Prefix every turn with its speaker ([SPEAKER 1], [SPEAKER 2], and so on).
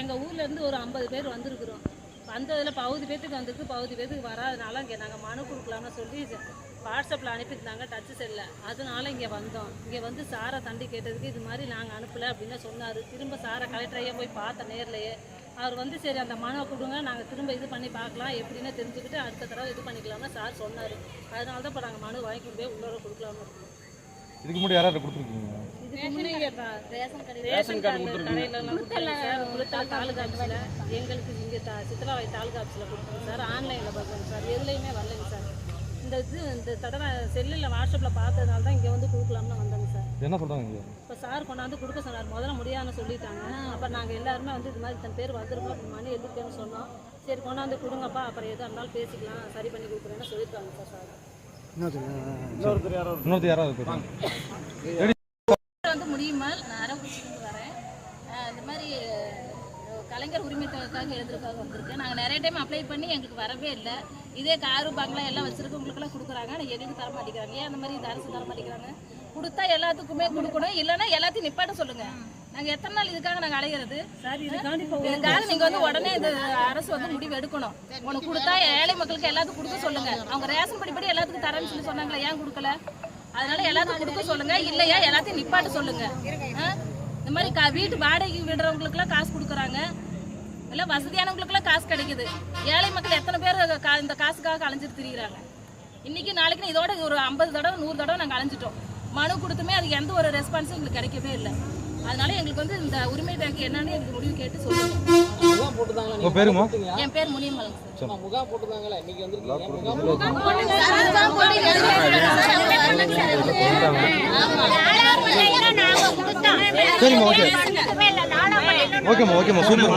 [SPEAKER 1] எங்கள் ஊர்லேருந்து ஒரு ஐம்பது பேர் வந்திருக்கிறோம். வந்ததில் பகுதி பேத்துக்கு வந்திருக்கு பகுதி பேத்துக்கு வராதனால இங்கே நாங்கள் மனு கொடுக்கலாம்னு சொல்லி வாட்ஸ்அப்பில் அனுப்பியிருந்தாங்க டச்சு செல்ல. அதனால இங்கே வந்தோம். இங்கே வந்து சாரை தண்டி கேட்டதுக்கு இது மாதிரி நாங்கள் அனுப்பலை அப்படின்னு சொன்னார். திரும்ப சாரை கலெக்டரையே போய் பார்த்தேன் நேர்லையே அவர் வந்து சரி அந்த மனுவை கொடுங்க நாங்கள் திரும்ப இது பண்ணி பார்க்கலாம் எப்படின்னு தெரிஞ்சுக்கிட்டு அடுத்த தடவை இது பண்ணிக்கலாம்னு சார் சொன்னார். அதனால தான் இப்போ நாங்கள் மனு வாங்கி போய் உள்ளே கொடுக்கலாம்னு இருக்கோம்.
[SPEAKER 2] இதுக்கு முன்னாடி யாராவது கொடுத்துருக்கீங்க?
[SPEAKER 1] ரேஷன் கார்டு எங்களுக்கு இங்கே சித்தலாவை தாலுகா ஆஃபீஸில் கொடுத்துருங்க சார். ஆன்லைனில் பார்க்குறேங்க சார். எதுலேயுமே வரலைங்க சார். இந்த இது இந்த தடவை செல்லில் வாட்ஸ்அப்பில் பார்த்ததுனால தான் இங்கே வந்து கொடுக்கலாம்னு வந்தோங்க சார்.
[SPEAKER 2] என்ன
[SPEAKER 1] இப்போ சார் கொண்டாந்து கொடுக்க சொன்னார். முதல்ல முடியாதுன்னு சொல்லிட்டாங்க. அப்போ நாங்கள் எல்லாருமே வந்து இது மாதிரி இத்தனை பேர் வந்திருக்கோம். மணி எதுக்குன்னு சொன்னோம். சரி கொண்டாந்து கொடுங்கப்பா. அப்புறம் எதாக இருந்தாலும் பேசிக்கலாம். சரி பண்ணி கொடுக்குறேன்னு சொல்லியிருக்காங்க சார் சார்.
[SPEAKER 2] இன்னொருத்தர் யாராவது
[SPEAKER 3] வந்து முடியுமா நான் அரவக்குறிச்சிலேருந்து வரேன். இந்த மாதிரி கலைஞர் உரிமை தொகைக்காக எழுதுறதுக்காக வந்திருக்கேன். நாங்கள் நிறைய டைம் அப்ளை பண்ணி எங்களுக்கு வரவே இல்லை. இதே காரு பங்களா எல்லாம் வச்சிருக்கவங்களுக்கெல்லாம் கொடுக்குறாங்க. ஆனால் எங்களுக்கு தர மாட்டேங்கிறாங்க. ஏன் அந்த மாதிரி இந்த அரசு தர மாட்டேங்கிறாங்க? கொடுத்தா எல்லாத்துக்குமே கொடுக்கணும். இல்லைன்னா எல்லாத்தையும் நிப்பாட்ட சொல்லுங்க. நாங்கள் எத்தனை நாள் இதுக்காக நாங்கள் அலைகிறது இதுக்காக நீங்க வந்து உடனே இந்த அரசு வந்து முடிவு எடுக்கணும். உனக்கு கொடுத்தா ஏழை மக்களுக்கு எல்லாத்துக்கும் கொடுக்க சொல்லுங்க. அவங்க ரேஷன் படிப்படி எல்லாத்துக்கும் தரேன்னு சொல்லி சொன்னாங்களே ஏன் கொடுக்கல? அதனால எல்லாத்துக்கும் கொடுக்க சொல்லுங்க. இல்லையா எல்லாத்தையும் நிப்பாட்ட சொல்லுங்க? இந்த மாதிரி வீட்டு வாடகை விடுறவங்களுக்குலாம் காசு கொடுக்குறாங்க. எல்லாம் வசதியானவங்களுக்குலாம் காசு கிடைக்குது. ஏழை மக்கள் எத்தனை பேர் இந்த காசுக்காக அலைஞ்சிட்டு திரிகிறாங்க இன்னைக்கு நாளைக்கு இதோட ஒரு ஐம்பது தடவை நூறு தடவை நாங்கள் அலைஞ்சிட்டோம். மனு கொடுத்துமே அதுக்கு எந்த ஒரு ரெஸ்பான்ஸும் எங்களுக்கு கிடைக்கவே இல்லை. அதனால எங்களுக்கு வந்து இந்த உரிமை டேங்க் என்னன்னு எங்களுக்கு முடிவு கேட்டு சொல்லுங்க
[SPEAKER 2] உங்க பேருமா
[SPEAKER 3] என் பேர் முனியமலன் சார்.
[SPEAKER 4] முகாம் போட்டுதாங்களா இன்னைக்கு வந்திருக்கீங்க. முகாம்
[SPEAKER 2] சரிம்மா ஓகே. ஓகேம்மா ஓகேம்மா சூப்பர்